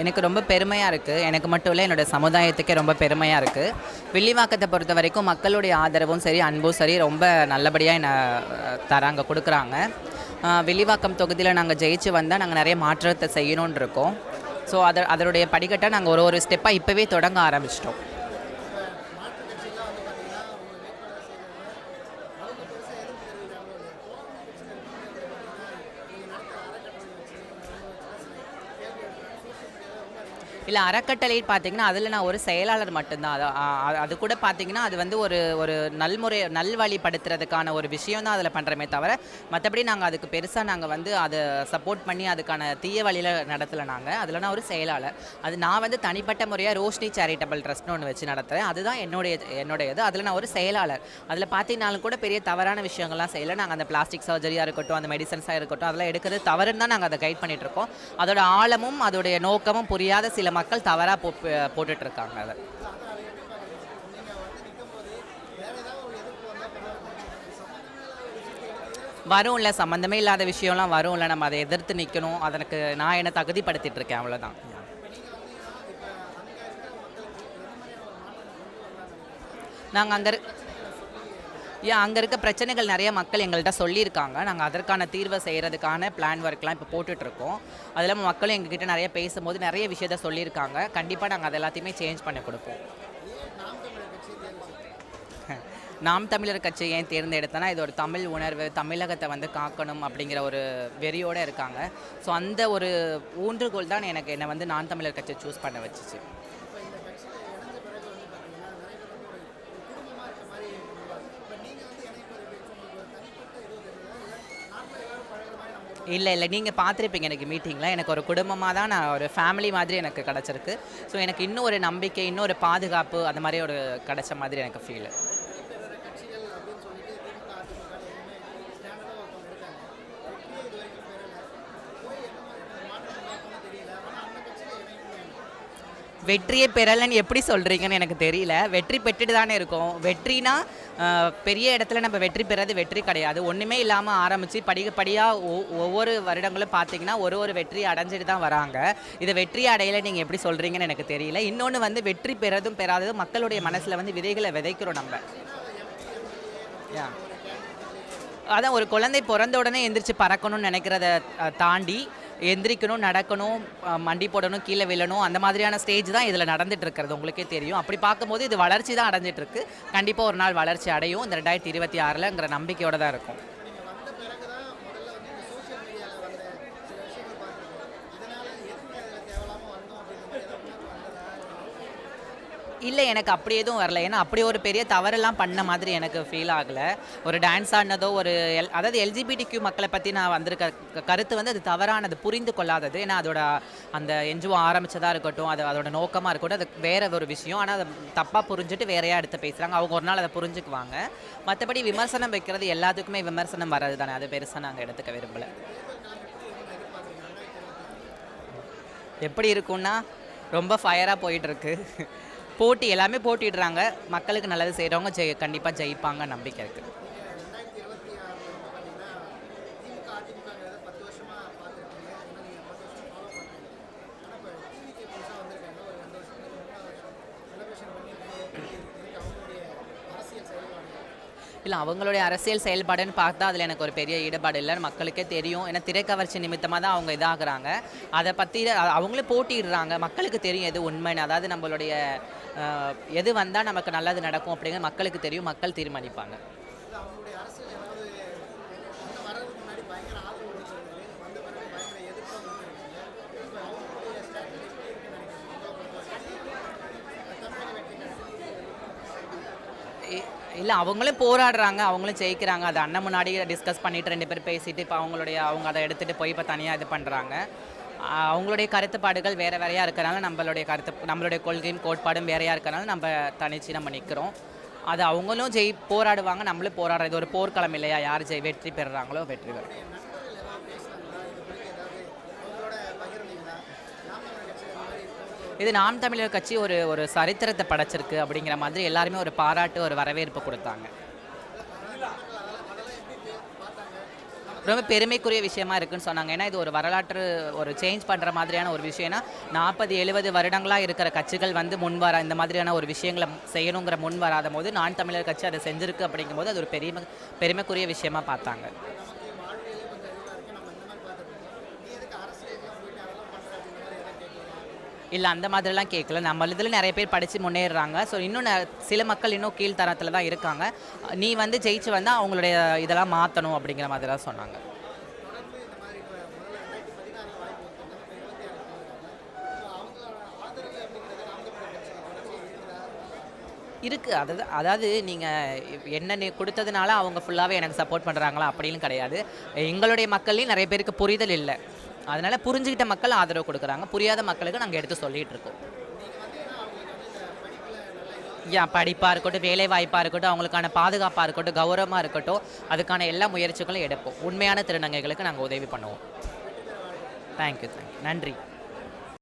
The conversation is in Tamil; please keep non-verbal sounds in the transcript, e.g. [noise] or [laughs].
எனக்கு ரொம்ப பெருமையாக இருக்குது எனக்கு மட்டும் இல்லை என்னோட சமுதாயத்துக்கே ரொம்ப பெருமையாக இருக்குது வில்லிவாக்கத்தை பொறுத்த வரைக்கும் மக்களுடைய ஆதரவும் சரி அன்பும் சரி ரொம்ப நல்லபடியாக என்னை தராங்க கொடுக்குறாங்க. வில்லிவாக்கம் தொகுதியில் நாங்கள் ஜெயிச்சு வந்தால் நாங்கள் நிறைய மாற்றத்தை செய்யணும்னு இருக்கோம். ஸோ அதை அதனுடைய படிக்கட்டை நாங்கள் ஒரு ஒரு ஸ்டெப்பாக இப்போவே தொடங்க ஆரம்பிச்சிட்டோம். இல்லை அறக்கட்டளை பார்த்தீங்கன்னா அதில் நான் ஒரு செயலாளர் மட்டும்தான். அது அது கூட பார்த்தீங்கன்னா அது வந்து ஒரு ஒரு நல்முறை நல்வழிப்படுத்துறதுக்கான ஒரு விஷயம் தான் அதில் பண்ணுறமே தவிர மற்றபடி நாங்கள் அதுக்கு பெருசாக நாங்கள் வந்து அதை சப்போர்ட் பண்ணி அதுக்கான தீய வழியில் நடத்தலை நாங்கள் அதில் நான் ஒரு செயலாளர். அது நான் வந்து தனிப்பட்ட முறையாக ரோஷினி சேரிட்டபிள் ட்ரஸ்ட்னு ஒன்று வச்சு நடத்துகிறேன் அதுதான் என்னுடைய என்னுடைய இது அதில் நான் ஒரு செயலாளர். அதில் பார்த்தீங்கனாலும் கூட பெரிய தவறான விஷயங்கள்லாம் செய்யலை. நாங்கள் அந்த பிளாஸ்டிக் சர்ஜரியாக இருக்கட்டும் அந்த மெடிசன்ஸாக இருக்கட்டும் அதெல்லாம் எடுக்கிறது தவறுன்னு தான் நாங்கள் அதை கைட் பண்ணிகிட்ருக்கோம் இருக்கோம். அதோட ஆழமும் அதோடைய நோக்கமும் புரியாத சில மக்கள் தவறாக போ போட்டுட்டு இருக்காங்க அதை. வரும்ல சம்மந்தமே இல்லாத விஷயம்லாம் வரும்ல நம்ம அதை எதிர்த்து நிற்கணும் அதற்கு நான் என்னை தகுதிப்படுத்திட்டு இருக்கேன் அவ்வளோதான் நாங்கள் அங்கே ஏன் அங்கே இருக்க பிரச்சனைகள் நிறைய மக்கள் எங்கள்கிட்ட சொல்லியிருக்காங்க. நாங்கள் அதற்கான தீர்வை செய்கிறதுக்கான பிளான் ஒர்க்லாம் இப்போ போட்டுட்ருக்கோம். அது இல்லாமல் மக்களும் எங்ககிட்ட நிறைய பேசும்போது நிறைய விஷயத்த சொல்லியிருக்காங்க. கண்டிப்பாக நாங்கள் அது எல்லாத்தையுமே சேஞ்ச் பண்ணி கொடுப்போம். [laughs] நாம் தமிழர் கட்சி ஏன் தேர்ந்தெடுத்தனா இது ஒரு தமிழ் உணர்வு தமிழகத்தை வந்து காக்கணும் அப்படிங்கிற ஒரு வெறியோடு இருக்காங்க. ஸோ அந்த ஒரு ஊன்றுகோல் தான் எனக்கு என்னை வந்து நான் தமிழர் கட்சியை சூஸ் பண்ண வச்சுச்சு. இல்லை இல்லை நீங்கள் பார்த்துருப்பீங்க எனக்கு மீட்டிங்கில் எனக்கு ஒரு குடும்பமாக தான் நான் ஒரு ஃபேமிலி மாதிரி எனக்கு கிடச்சிருக்கு. ஸோ எனக்கு இன்னும் ஒரு நம்பிக்கை இன்னும் ஒரு பாதுகாப்பு அந்த மாதிரி ஒரு கிடச்ச மாதிரி எனக்கு ஃபீல் வெற்றியை பெறலைன்னு எப்படி சொல்கிறீங்கன்னு எனக்கு தெரியல. வெற்றி பெற்றுட்டு தானே இருக்கோம். வெற்றினா பெரிய இடத்துல நம்ம வெற்றி பெறது வெற்றி கிடையாது. ஒன்றுமே இல்லாமல் ஆரம்பித்து படிப்படியாக ஒவ்வொரு வருடங்களும் பார்த்தீங்கன்னா ஒரு ஒரு வெற்றி அடைஞ்சிட்டு தான் வராங்க. இதை வெற்றி அடையில நீங்கள் எப்படி சொல்கிறீங்கன்னு எனக்கு தெரியல. இன்னொன்று வந்து வெற்றி பெறதும் பெறாததும் மக்களுடைய மனசில் வந்து விதைகளை விதைக்கிறோம் நம்ம. யா. அதான் ஒரு குழந்தை பிறந்த உடனே எந்திரிச்சு பறக்கணும்னு நினைக்கிறத தாண்டி எந்திரிக்கணும் நடக்கணும் மண்டி போடணும் கீழே விழணும் அந்த மாதிரியான ஸ்டேஜ் தான் இதில் நடந்துட்டு இருக்கிறது. உங்களுக்கே தெரியும். அப்படி பார்க்கும்போது இது வளர்ச்சி தான் அடைஞ்சிட்டு இருக்கு. கண்டிப்பாக ஒரு நாள் வளர்ச்சி அடையும். இந்த ரெண்டாயிரத்தி இருபத்தி ஆறில்ங்கிற நம்பிக்கையோடு தான் இருக்கும். இல்லை எனக்கு அப்படி எதுவும் வரல. ஏன்னா அப்படி ஒரு பெரிய தவறெல்லாம் பண்ண மாதிரி எனக்கு ஃபீல் ஆகலை. ஒரு டான்ஸ் ஆடினதோ ஒரு எல் அதாவது எல்ஜிபிடி கியூ மக்களை பற்றி நான் வந்திருக்க க- கருத்து வந்து அது தவறானது புரிந்து கொள்ளாதது. ஏன்னா அதோட அந்த என்ஜிஓ ஆரம்பித்ததாக இருக்கட்டும் அது அதோட நோக்கமாக இருக்கட்டும் அது வேற ஒரு விஷயம். ஆனால் அதை தப்பாக புரிஞ்சுட்டு வேறையாக எடுத்து பேசுகிறாங்க அவங்க ஒரு நாள் அதை புரிஞ்சுக்குவாங்க. மற்றபடி விமர்சனம் வைக்கிறது எல்லாத்துக்குமே விமர்சனம் வர்றது தானே அது பெருசாக நாங்கள் எடுத்துக்க விரும்பலை. எப்படி இருக்கும்னா ரொம்ப ஃபயராக போயிட்டுருக்கு போட்டி எல்லாமே போட்டிடுறாங்க. மக்களுக்கு நல்லது செய்கிறவங்க ஜெய் கண்டிப்பாக ஜெயிப்பாங்க நம்பிக்கை இருக்குது இல்லை அவங்களுடைய அரசியல் செயல்பாடுன்னு பார்த்தா அதில் எனக்கு ஒரு பெரிய ஈடுபாடு இல்லைன்னு மக்களுக்கே தெரியும். ஏன்னா திரைக்கவர்ச்சி நிமித்தமாக தான் அவங்க இதாகிறாங்க. அதை பற்றி அவங்களே போட்டிடுறாங்க மக்களுக்கு தெரியும் எது உண்மைன்னு. அதாவது நம்மளுடைய எது வந்தால் நமக்கு நல்லது நடக்கும் அப்படிங்கிறது மக்களுக்கு தெரியும். மக்கள் தீர்மானிப்பாங்க. இல்லை அவங்களும் போராடுறாங்க அவங்களும் ஜெயிக்கிறாங்க. அது அண்ணன் முன்னாடி டிஸ்கஸ் பண்ணிட்டு ரெண்டு பேரும் பேசிட்டு இப்போ அவங்களுடைய அவங்க அதை எடுத்துகிட்டு போய் இப்போ தனியாக இது பண்ணுறாங்க அவங்களுடைய கருத்துப்பாடுகள் வேறு வேறையாக இருக்கிறனால நம்மளுடைய கருத்து நம்மளுடைய கொள்கையும் கோட்பாடும் வேறையாக இருக்கிறனால நம்ம தனிச்சு நம்ம நிற்கிறோம் அது அவங்களும் ஜெய் போராடுவாங்க நம்மளும் போராடுறது ஒரு போர்க்களம் இல்லையா? யார் ஜெய் வெற்றி பெறுறாங்களோ வெற்றி பெறும். இது நாம் தமிழர் கட்சி ஒரு ஒரு சரித்திரத்தை படைச்சிருக்கு அப்படிங்கிற மாதிரி எல்லாருமே ஒரு பாராட்டு ஒரு வரவேற்பு கொடுத்தாங்க. ரொம்ப பெருமைக்குரிய விஷயமா இருக்குன்னு சொன்னாங்க. ஏன்னா இது ஒரு வரலாற்று ஒரு சேஞ்ச் பண்ணுற மாதிரியான ஒரு விஷயம்னா நாற்பது எழுபது வருடங்களாக இருக்கிற கட்சிகள் வந்து முன் வர இந்த மாதிரியான ஒரு விஷயங்களை செய்யணுங்கிற முன் வராத போது நான் தமிழர் கட்சி அதை செஞ்சிருக்கு அப்படிங்கும்போது அது ஒரு பெருமை பெருமைக்குரிய விஷயமா பார்த்தாங்க. இல்லை அந்த மாதிரிலாம் கேட்கல நம்ம இதில் நிறைய பேர் படித்து முன்னேறுறாங்க ஸோ இன்னும் சில மக்கள் இன்னும் கீழ்த்தரத்தில் தான் இருக்காங்க. நீ வந்து ஜெயிச்சு வந்தால் அவங்களுடைய இதெல்லாம் மாற்றணும் அப்படிங்கிற மாதிரி தான் சொன்னாங்க. இருக்குது அதாவது அதாவது நீங்கள் என்ன நீ கொடுத்ததுனால அவங்க ஃபுல்லாகவே எனக்கு சப்போர்ட் பண்ணுறாங்களா அப்படின்னு கிடையாது. எங்களுடைய மக்கள்லேயும் நிறைய பேருக்கு புரிதல் இல்லை. அதனால் புரிஞ்சுக்கிட்ட மக்கள் ஆதரவு கொடுக்குறாங்க. புரியாத மக்களுக்கு நாங்கள் எடுத்து சொல்லிகிட்டு இருக்கோம். யா படிப்பாக இருக்கட்டும் வேலை வாய்ப்பாக இருக்கட்டும் அவங்களுக்கான பாதுகாப்பாக இருக்கட்டும் கௌரவமாக இருக்கட்டும் அதுக்கான எல்லா முயற்சிகளும் எடுப்போம். உண்மையான திருநங்கைகளுக்கு நாங்கள் உதவி பண்ணுவோம். தேங்க்யூ தேங்க்யூ நன்றி.